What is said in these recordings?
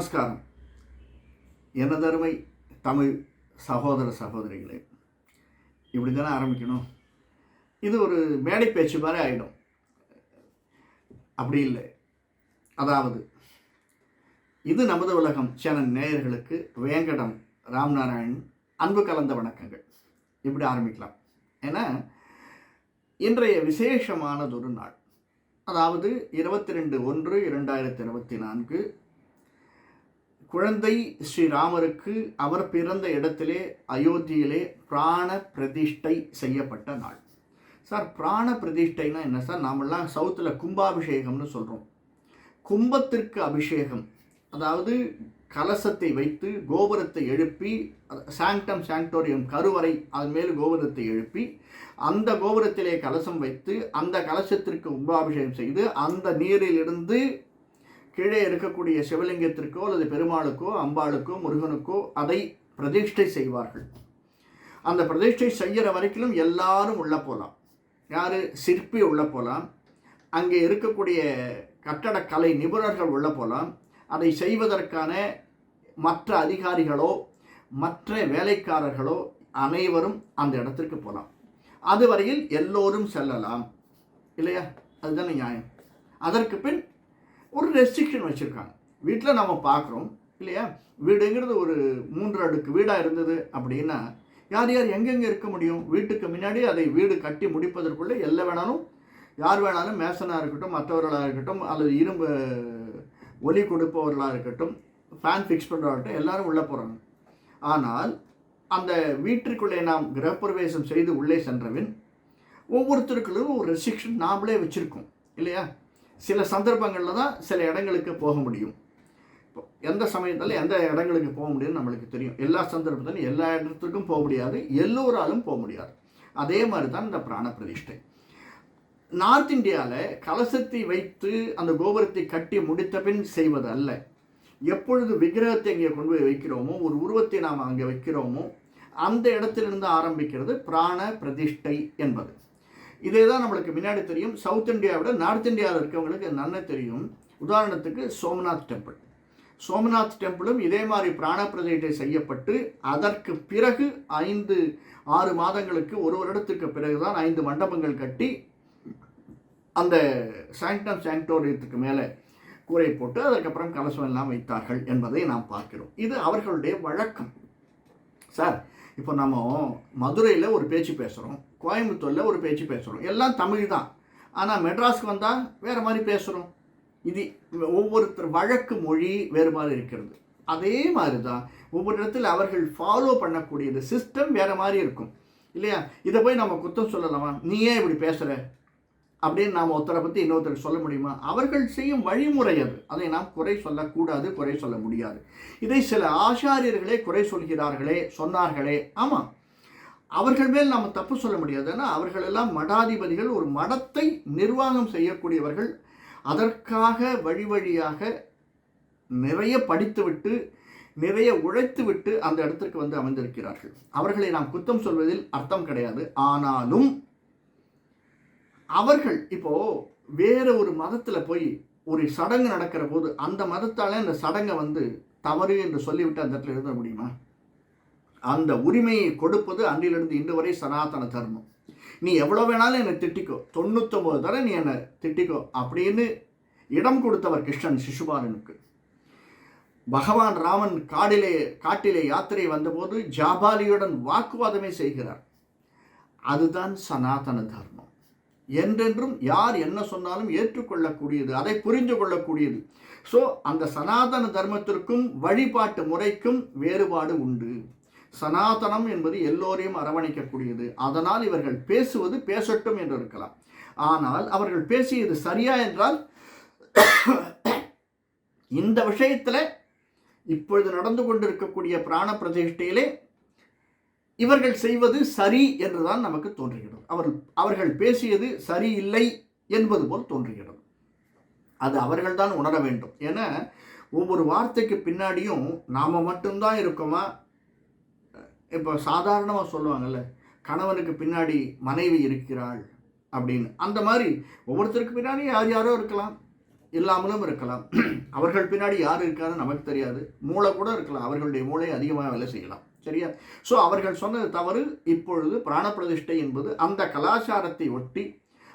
நமஸ்காரம். எனதருமை தமிழ் சகோதர சகோதரிகளே இப்படி தானே ஆரம்பிக்கணும்? இது ஒரு மேடை பேச்சு மாதிரி ஆகிடும் அப்படி இல்லை. அதாவது இது நமது உலகம். சேனல் நேயர்களுக்கு வேங்கடம் ராம்நாராயண் அன்பு கலந்த வணக்கங்கள். இப்படி ஆரம்பிக்கலாம். ஏன்னா இன்றைய விசேஷமானதொரு நாள். அதாவது இருபத்தி ரெண்டு ஒன்று இரண்டாயிரத்தி இருபத்தி நான்கு குழந்தை ஸ்ரீராமருக்கு அவர் பிறந்த இடத்திலே அயோத்தியிலே பிராண பிரதிஷ்டை செய்யப்பட்ட நாள். சார் பிராண பிரதிஷ்டைனா என்ன சார்? நாமெல்லாம் சவுத்தில் கும்பாபிஷேகம்னு சொல்கிறோம் கும்பத்திற்கு அபிஷேகம். அதாவது கலசத்தை வைத்து கோபுரத்தை எழுப்பி சாங்டம் சாங்டோரியம் கருவறை அதன் மேல் கோபுரத்தை எழுப்பி அந்த கோபுரத்திலே கலசம் வைத்து அந்த கலசத்திற்கு கும்பாபிஷேகம் செய்து அந்த நீரிலிருந்து கீழே இருக்கக்கூடிய சிவலிங்கத்திற்கோ அல்லது பெருமாளுக்கோ அம்பாளுக்கோ முருகனுக்கோ அதை பிரதிஷ்டை செய்வார்கள். அந்த பிரதிஷ்டை செய்கிற வரைக்கும் எல்லாரும் உள்ள போகலாம் யார்? சிற்பி உள்ள போகலாம் அங்கே இருக்கக்கூடிய கட்டடக்கலை நிபுணர்கள் உள்ள போகலாம் அதை செய்வதற்கான மற்ற அதிகாரிகளோ மற்ற வேலைக்காரர்களோ அனைவரும் அந்த இடத்திற்கு போகலாம் அதுவரையில் எல்லோரும் செல்லலாம். இல்லையா? அதுதானே நியாயம். அதற்கு பின் ஒரு ரெஸ்ட்ரிக்ஷன் வச்சுருக்காங்க. வீட்டில் நம்ம பார்க்குறோம் இல்லையா? வீடுங்கிறது ஒரு மூன்று அடுக்கு வீடாக இருந்தது அப்படின்னா யார் யார் எங்கெங்கே இருக்க முடியும்? வீட்டுக்கு முன்னாடி அதை வீடு கட்டி முடிப்பதற்குள்ளே எல்லாம் வேணாலும் யார் வேணாலும் மேசனாக இருக்கட்டும் மற்றவர்களாக இருக்கட்டும் அல்லது இரும்பு ஒலி கொடுப்பவர்களாக இருக்கட்டும் ஃபேன் ஃபிக்ஸ் பண்ணுறவர்கிட்ட எல்லாரும் உள்ளே போகிறாங்க ஆனால் அந்த வீட்டிற்குள்ளே நாம் கிரகப்பிரவேசம் செய்து உள்ளே சென்றவின் ஒவ்வொருத்தருக்குள்ளும் ஒரு ரெஸ்ட்ரிக்ஷன் நாமளே வச்சுருக்கோம் இல்லையா? சில சந்தர்ப்பங்களில் தான் சில இடங்களுக்கு போக முடியும். இப்போ எந்த சமயத்தில் எந்த இடங்களுக்கு போக முடியும்னு நம்மளுக்கு தெரியும். எல்லா சந்தர்ப்பத்திலும் எல்லா இடத்துக்கும் போக முடியாது. எல்லோராலும் போக முடியாது. அதே மாதிரி தான் இந்த பிராண பிரதிஷ்டை. நார்த் இந்தியாவில் கலசத்தை வைத்து அந்த கோபுரத்தை கட்டி முடித்த பின் செய்வது அல்ல. எப்பொழுது விக்கிரகத்தை அங்கே கொண்டு போய் வைக்கிறோமோ ஒரு உருவத்தை நாம் அங்கே வைக்கிறோமோ அந்த இடத்திலிருந்து ஆரம்பிக்கிறது பிராண பிரதிஷ்டை என்பது. இதே தான் நம்மளுக்கு முன்னாடி தெரியும். சவுத் இந்தியாவை விட நார்த் இந்தியாவில் இருக்கவங்களுக்கு நன்மை தெரியும். உதாரணத்துக்கு சோம்நாத் டெம்பிள். சோமநாத் டெம்பிளும் இதே மாதிரி பிராண பிரதிஷ்டை செய்யப்பட்டு அதற்கு பிறகு ஐந்து ஆறு மாதங்களுக்கு ஒரு வருடத்துக்கு பிறகுதான் ஐந்து மண்டபங்கள் கட்டி அந்த சாங்டம் சாங்டோரியத்துக்கு மேலே கூரை போட்டு அதுக்கப்புறம் கலசம் எல்லாம் வைத்தார்கள் என்பதை நாம் பார்க்கிறோம். இது அவர்களுடைய வழக்கம். சார் இப்போ நம்ம மதுரையில் ஒரு பேச்சு பேசுகிறோம் கோயம்புத்தூரில் ஒரு பேச்சு பேசுகிறோம் எல்லாம் தமிழ் தான். ஆனால் மெட்ராஸ்க்கு வந்தால் வேறு மாதிரி பேசுகிறோம் இது ஒவ்வொருத்தர் வழக்கு மொழி வேறு மாதிரி இருக்கிறது. அதே மாதிரி தான் ஒவ்வொரு இடத்துல அவர்கள் ஃபாலோ பண்ணக்கூடியது சிஸ்டம் வேறு மாதிரி இருக்கும். இல்லையா? இதை போய் நம்ம குத்தம் சொல்லலாமா? நீ ஏன் இப்படி பேசுகிற அப்படின்னு நாம் ஒருத்தரை பற்றி இன்னொருத்தர் சொல்ல முடியுமா? அவர்கள் செய்யும் வழிமுறை அது. அதை நாம் குறை சொல்லக்கூடாது குறை சொல்ல முடியாது. இதை சில ஆச்சாரியர்களே குறை சொல்கிறார்களே சொன்னார்களே. ஆமாம் அவர்கள் மேல் நாம் தப்பு சொல்ல முடியாது. ஏன்னா அவர்கள் எல்லாம் மடாதிபதிகள் ஒரு மடத்தை நிர்வாகம் செய்யக்கூடியவர்கள். அதற்காக வழி வழியாக நிறைய படித்துவிட்டு நிறைய உழைத்துவிட்டு அந்த இடத்திற்கு வந்து அமைந்திருக்கிறார்கள். அவர்களை நாம் குத்தம் சொல்வதில் அர்த்தம் கிடையாது. ஆனாலும் அவர்கள் இப்போ வேற ஒரு மதத்தில் போய் ஒரு சடங்கு நடக்கிற போது அந்த மதத்தால் அந்த சடங்கை வந்து தவறு என்று சொல்லிவிட்டு அந்த இடத்துல எழுத முடியுமா? அந்த உரிமையை கொடுப்பது அன்றிலிருந்து இன்று வரை சனாதன தர்மம். நீ எவ்வளோ வேணாலும் என்னை திட்டிக்கோ. தொண்ணூத்தொம்பது தடவை நீ என்னை திட்டிக்கோ. அப்படின்னு இடம் கொடுத்தவர் கிருஷ்ணன் சிசுபாலனுக்கு. பகவான் ராமன் காடிலே காட்டிலே யாத்திரை வந்தபோது ஜாபாலியுடன் வாக்குவாதமே செய்கிறார். அதுதான் சனாதன தர்மம். என்றென்றும் யார் என்ன சொன்னாலும் ஏற்றுக்கொள்ளக்கூடியது அதை புரிந்து கொள்ளக்கூடியது. ஸோ அந்த சனாதன தர்மத்திற்கும் வழிபாட்டு முறைக்கும் வேறுபாடு உண்டு. சனாதனம் என்பது எல்லோரையும் அரவணைக்கக்கூடியது. அதனால் இவர்கள் பேசுவது பேசட்டும் என்று இருக்கலாம். ஆனால் அவர்கள் பேசியது சரியா என்றால் இந்த விஷயத்தில் இப்பொழுது நடந்து கொண்டிருக்கக்கூடிய பிராண பிரதிஷ்டையிலே இவர்கள் செய்வது சரி என்றுதான் நமக்கு தோன்றுகிறது. அவர் அவர்கள் பேசியது சரியில்லை என்பது போல் தோன்றுகிறது. அது அவர்கள்தான் உணர வேண்டும். ஏன்னா ஒவ்வொரு வார்த்தைக்கு பின்னாடியும் நாம் மட்டும்தான் இருக்கோமா? இப்போ சாதாரணமாக சொல்லுவாங்கல்ல கணவனுக்கு பின்னாடி மனைவி இருக்கிறாள் அப்படின்னு. அந்த மாதிரி ஒவ்வொருத்தருக்கு பின்னாடி யார் யாரோ இருக்கலாம் இல்லாமலும் இருக்கலாம். அவர்கள் பின்னாடி யார் இருக்காருன்னு நமக்கு தெரியாது. மூளை கூட இருக்கலாம். அவர்களுடைய மூளை அதிகமாக வேலை செய்யலாம். சரியா? ஸோ அவர்கள் சொன்னது தவறு. இப்பொழுது பிராணப்பிரதிஷ்டை என்பது அந்த கலாச்சாரத்தை ஒட்டி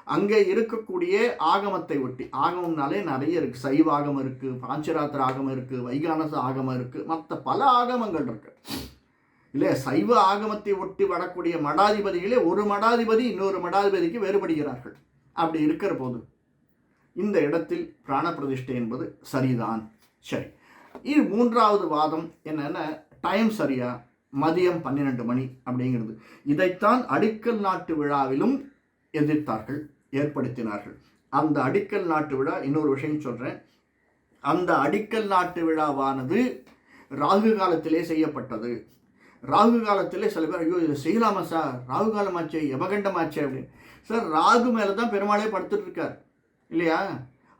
அங்கே இருக்கக்கூடிய ஆகமத்தை ஒட்டி ஆகமம்னாலே நிறைய இருக்குது சைவ ஆகமம் இருக்குது பாஞ்சராத்திர ஆகமம் இருக்குது வைகானச ஆகமம் இருக்குது மற்ற பல ஆகமங்கள் இருக்குது இல்லை சைவ ஆகமத்தை ஒட்டி வரக்கூடிய மடாதிபதிகளே ஒரு மடாதிபதி இன்னொரு மடாதிபதிக்கு வேறுபடுகிறார்கள். அப்படி இருக்கிற போது இந்த இடத்தில் பிராண பிரதிஷ்டை என்பது சரிதான். சரி. இது மூன்றாவது வாதம் என்னென்ன டைம் சரியா? மதியம் பன்னிரெண்டு மணி அப்படிங்கிறது. இதைத்தான் அடிக்கல் நாட்டு விழாவிலும் எதிர்த்தார்கள் ஏற்படுத்தினார்கள். அந்த அடிக்கல் நாட்டு விழா இன்னொரு விஷயம் சொல்கிறேன் அந்த அடிக்கல் நாட்டு விழாவானது ராகு காலத்திலே செய்யப்பட்டது. ராகு காலத்திலே சில பேர் ஐயோ இதை செய்யலாமா சார்? ராகு காலமாச்சே யமகண்டமாச்சே அப்படின்னு. சார் ராகு மேலே தான் பெருமாளே படுத்துட்டு இருக்கார் இல்லையா?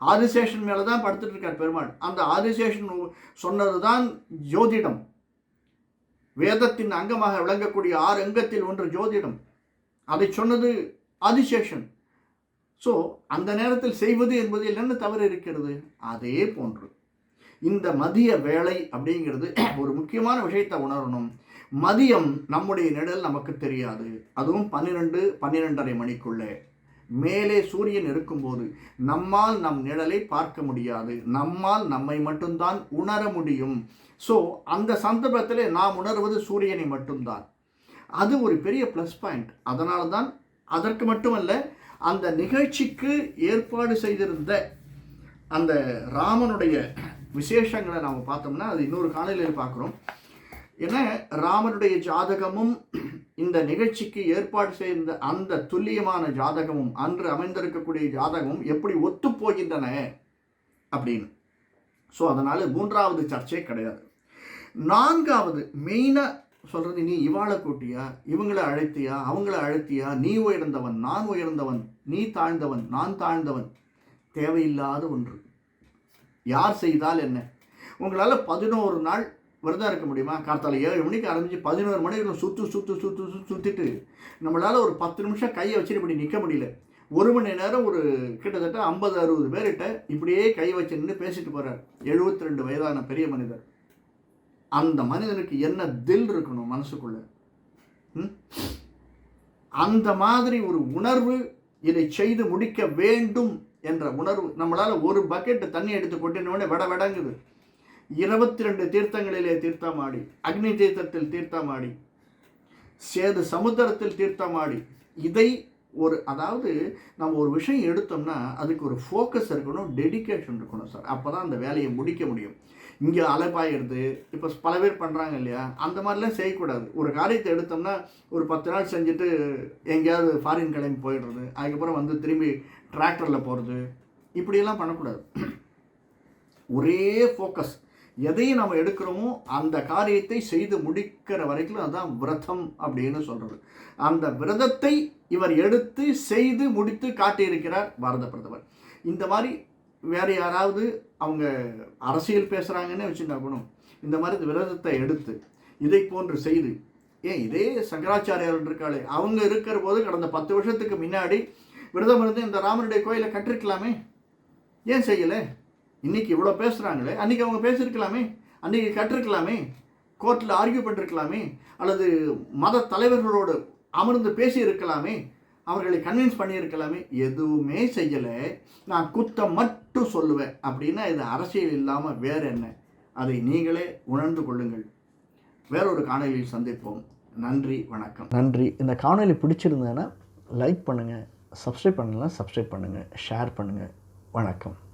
ஆதிசேஷன் மேலே தான் படுத்துட்டு இருக்கார் பெருமாள். அந்த ஆதிசேஷன் சொன்னது தான் ஜோதிடம். வேதத்தின் அங்கமாக விளங்கக்கூடிய ஆறு அங்கத்தில் ஒன்று ஜோதிடம். அதை சொன்னது ஆதிசேஷன். ஸோ அந்த நேரத்தில் செய்வது என்பதில் என்ன தவறு இருக்கிறது? அதே போன்று. இந்த மதிய வேலை அப்படிங்கிறது ஒரு முக்கியமான விஷயத்தை உணரணும். மதியம் நம்முடைய நிழல் நமக்கு தெரியாது. அதுவும் பன்னிரெண்டு பன்னிரெண்டரை மணிக்குள்ளே. மேலே சூரியன் இருக்கும்போது நம்மால் நம் நிழலை பார்க்க முடியாது. நம்மால் நம்மை மட்டும்தான் உணர முடியும். ஸோ அந்த சந்தர்ப்பத்தில் நாம் உணர்வது சூரியனை மட்டும்தான். அது ஒரு பெரிய ப்ளஸ் பாயிண்ட் அதனால தான் அதற்கு மட்டுமல்ல அந்த நிகழ்ச்சிக்கு ஏற்பாடு செய்திருந்த அந்த ராமனுடைய விசேஷங்களை நாம் பார்த்தோம்னா அது இன்னொரு காலையில் பார்க்குறோம். என ராமனுடைய ஜாதகமும் இந்த நிகழ்ச்சிக்கு ஏற்பாடு செய்த அந்த துல்லியமான ஜாதகமும் அன்று அமைந்திருக்கக்கூடிய ஜாதகமும் எப்படி ஒத்து போகின்றன அப்படின்னு. ஸோ அதனால் மூன்றாவது சர்ச்சை கிடையாது. நான்காவது மெயினாக சொல்கிறது நீ இவாளை கூட்டியா? இவங்களை அழைத்தியா? அவங்கள அழைத்தியா? நீ உயர்ந்தவன் நான் உயர்ந்தவன் நீ தாழ்ந்தவன் நான் தாழ்ந்தவன். தேவையில்லாத ஒன்று. யார் செய்தால் என்ன? உங்களால் பதினோரு நாள் விரதம் இருக்க முடியுமா? கார்த்தால ஏழு மணிக்கு ஆரம்பித்து பதினோரு மணிக்கு சுற்று சுற்று சுற்று சுற்று சுற்றிட்டு நம்மளால் ஒரு பத்து நிமிஷம் கையை வச்சுட்டு இப்படி நிற்க முடியல. ஒரு மணி நேரம் ஒரு கிட்டத்தட்ட ஐம்பது அறுபது பேர்கிட்ட இப்படியே கை வச்சு நின்று பேசிட்டு போகிறார் எழுபத்தி ரெண்டு வயதான பெரிய மனிதர். அந்த மனிதனுக்கு என்ன தில் இருக்கணும் மனசுக்குள்ள? அந்த மாதிரி ஒரு உணர்வு இதை செய்து முடிக்க வேண்டும் என்ற உணர்வு நம்மளால் ஒரு பக்கெட்டு தண்ணி எடுத்து கொட்டினோடனே விட விடங்குது. இருபத்தி ரெண்டு தீர்த்தங்களிலே தீர்த்தமாடி அக்னி தீர்த்தத்தில் தீர்த்தமாடி சேது சமுத்திரத்தில் தீர்த்தமாடி. இதை ஒரு அதாவது நம்ம ஒரு விஷயம் எடுத்தோம்னா அதுக்கு ஒரு ஃபோக்கஸ் இருக்கணும் டெடிக்கேஷன் இருக்கணும் சார். அப்போ தான் அந்த வேலையை முடிக்க முடியும். இங்கே அலைப்பாயிடுது இப்போ பல பேர் பண்ணுறாங்க இல்லையா? அந்த மாதிரிலாம் செய்யக்கூடாது. ஒரு காரியத்தை எடுத்தோம்னா ஒரு பத்து நாள் செஞ்சுட்டு எங்கேயாவது ஃபாரின் கிளம்பி போயிடுறது அதுக்கப்புறம் வந்து திரும்பி டிராக்டரில் போகிறது இப்படியெல்லாம் பண்ணக்கூடாது. ஒரே ஃபோக்கஸ் எதையும் நம்ம எடுக்கிறோமோ அந்த காரியத்தை செய்து முடிக்கிற வரைக்கும் அதுதான் விரதம் அப்படின்னு சொல்கிறது அந்த விரதத்தை இவர் எடுத்து செய்து முடித்து காட்டியிருக்கிறார் பாரத பிரதமர். இந்த மாதிரி வேறு யாராவது அவங்க அரசியல் பேசுகிறாங்கன்னு வச்சுருந்தா கூட இந்த மாதிரி இந்த விரதத்தை எடுத்து இதை போன்று செய்து ஏன் இதே சங்கராச்சாரியார் இருக்காளே அவங்க இருக்கிற போது கடந்த பத்து வருஷத்துக்கு முன்னாடி விரதம் இருந்து இந்த ராமனுடைய கோயிலை கட்டிருக்கலாமே? ஏன் செய்யலை? இன்றைக்கி இவ்வளோ பேசுகிறாங்களே அன்றைக்கி அவங்க பேசியிருக்கலாமே? அன்றைக்கி கட்டிருக்கலாமே? கோர்ட்டில் ஆர்கியூ பண்ணிருக்கலாமே? அல்லது மத தலைவர்களோடு அமர்ந்து பேசி இருக்கலாமே அவர்களை கன்வின்ஸ் பண்ணியிருக்கலாமே? எதுவுமே செய்யலை. நான் குத்தம் மட்டும் சொல்லுவேன். அப்படின்னா இது அரசியல் இல்லாமல் வேறு என்ன? அதை நீங்களே உணர்ந்து கொள்ளுங்கள். வேறொரு காணொலியில் சந்திப்போம். நன்றி வணக்கம். நன்றி. இந்த காணொலி பிடிச்சிருந்தேன்னா லைக் பண்ணுங்கள் சப்ஸ்கிரைப் பண்ணலாம் சப்ஸ்கிரைப் பண்ணுங்கள் ஷேர் பண்ணுங்கள் வணக்கம்.